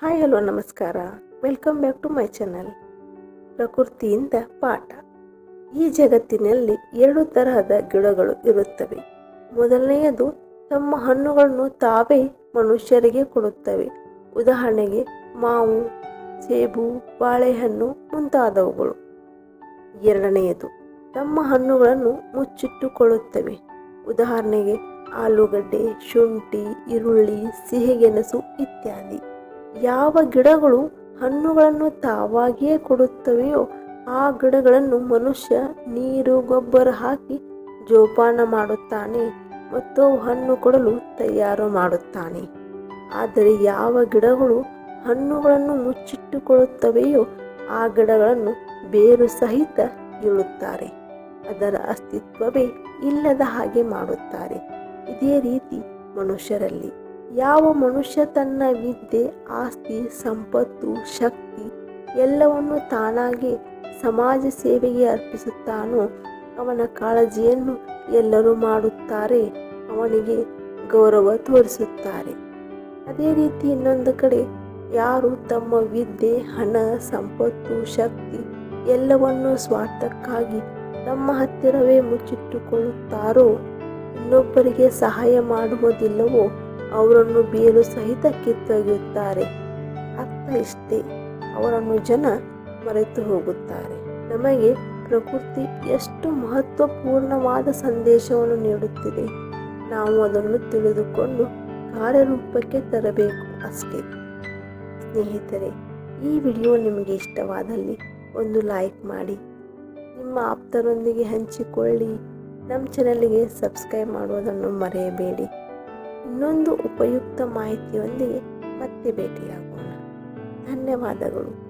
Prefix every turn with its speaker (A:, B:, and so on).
A: Hi, hello, ನಮಸ್ಕಾರ. Welcome back to my channel ಪ್ರಕೃತಿಯಿಂದ ಪಾಠ. ಈ ಜಗತ್ತಿನಲ್ಲಿ ಎರಡು ತರಹದ ಗಿಡಗಳು ಇರುತ್ತವೆ. ಮೊದಲನೆಯದು, ತಮ್ಮ ಹಣ್ಣುಗಳನ್ನು ತಾವೇ ಮನುಷ್ಯರಿಗೆ ಕೊಡುತ್ತವೆ. ಉದಾಹರಣೆಗೆ, ಮಾವು, ಸೇಬು, ಬಾಳೆಹಣ್ಣು ಮುಂತಾದವುಗಳು. ಎರಡನೆಯದು, ತಮ್ಮ ಹಣ್ಣುಗಳನ್ನು ಮುಚ್ಚಿಟ್ಟುಕೊಳ್ಳುತ್ತವೆ. ಉದಾಹರಣೆಗೆ, ಆಲೂಗಡ್ಡೆ, ಶುಂಠಿ, ಈರುಳ್ಳಿ, ಸಿಹಿಗೆಣಸು ಇತ್ಯಾದಿ. ಯಾವ ಗಿಡಗಳು ಹಣ್ಣುಗಳನ್ನು ತಾವಾಗಿಯೇ ಕೊಡುತ್ತವೆಯೋ ಆ ಗಿಡಗಳನ್ನು ಮನುಷ್ಯ ನೀರು, ಗೊಬ್ಬರ ಹಾಕಿ ಜೋಪಾನ ಮಾಡುತ್ತಾನೆ ಮತ್ತು ಹಣ್ಣು ಕೊಡಲು ತಯಾರು ಮಾಡುತ್ತಾನೆ. ಆದರೆ ಯಾವ ಗಿಡಗಳು ಹಣ್ಣುಗಳನ್ನು ಮುಚ್ಚಿಟ್ಟುಕೊಳ್ಳುತ್ತವೆಯೋ ಆ ಗಿಡಗಳನ್ನು ಬೇರು ಸಹಿತ ಇಳುತ್ತಾರೆ ಅದರ ಅಸ್ತಿತ್ವವೇ ಇಲ್ಲದ ಹಾಗೆ ಮಾಡುತ್ತಾರೆ. ಇದೇ ರೀತಿ ಮನುಷ್ಯರಲ್ಲಿ. ಯಾವ ಮನುಷ್ಯ ತನ್ನ ವಿದ್ಯೆ, ಆಸ್ತಿ, ಸಂಪತ್ತು, ಶಕ್ತಿ ಎಲ್ಲವನ್ನು ತಾನಾಗಿ ಸಮಾಜ ಸೇವೆಗೆ ಅರ್ಪಿಸುತ್ತಾನೋ, ಅವನ ಕಾಳಜಿಯನ್ನು ಎಲ್ಲರೂ ಮಾಡುತ್ತಾರೆ, ಅವನಿಗೆ ಗೌರವ ತೋರಿಸುತ್ತಾರೆ. ಅದೇ ರೀತಿ ಇನ್ನೊಂದು ಕಡೆ, ಯಾರು ತಮ್ಮ ವಿದ್ಯೆ, ಹಣ, ಸಂಪತ್ತು, ಶಕ್ತಿ ಎಲ್ಲವನ್ನು ಸ್ವಾರ್ಥಕ್ಕಾಗಿ ತಮ್ಮ ಹತ್ತಿರವೇ ಮುಚ್ಚಿಟ್ಟುಕೊಳ್ಳುತ್ತಾರೋ, ಇನ್ನೊಬ್ಬರಿಗೆ ಸಹಾಯ ಮಾಡುವುದಿಲ್ಲವೋ ಅವರನ್ನು ಬೀಯಲು ಸಹಿತ ಕಿತ್ತೊಗೆಯುತ್ತಾರೆ. ಅರ್ಥ ಇಷ್ಟೇ, ಅವರನ್ನು ಜನ ಮರೆತು ಹೋಗುತ್ತಾರೆ. ನಮಗೆ ಪ್ರಕೃತಿ ಎಷ್ಟು ಮಹತ್ವಪೂರ್ಣವಾದ ಸಂದೇಶವನ್ನು ನೀಡುತ್ತಿದೆ. ನಾವು ಅದನ್ನು ತಿಳಿದುಕೊಂಡು ಕಾರ್ಯರೂಪಕ್ಕೆ ತರಬೇಕು ಅಷ್ಟೇ. ಸ್ನೇಹಿತರೆ, ಈ ವಿಡಿಯೋ ನಿಮಗೆ ಇಷ್ಟವಾದಲ್ಲಿ ಒಂದು ಲೈಕ್ ಮಾಡಿ. ನಿಮ್ಮ ಆಪ್ತರೊಂದಿಗೆ ಹಂಚಿಕೊಳ್ಳಿ. ನಮ್ಮ ಚಾನಲ್ಗೆ ಸಬ್ಸ್ಕ್ರೈಬ್ ಮಾಡುವುದನ್ನು ಮರೆಯಬೇಡಿ. ಇನ್ನೊಂದು ಉಪಯುಕ್ತ ಮಾಹಿತಿಯೊಂದಿಗೆ ಮತ್ತೆ ಭೇಟಿಯಾಗೋಣ. ಧನ್ಯವಾದಗಳು.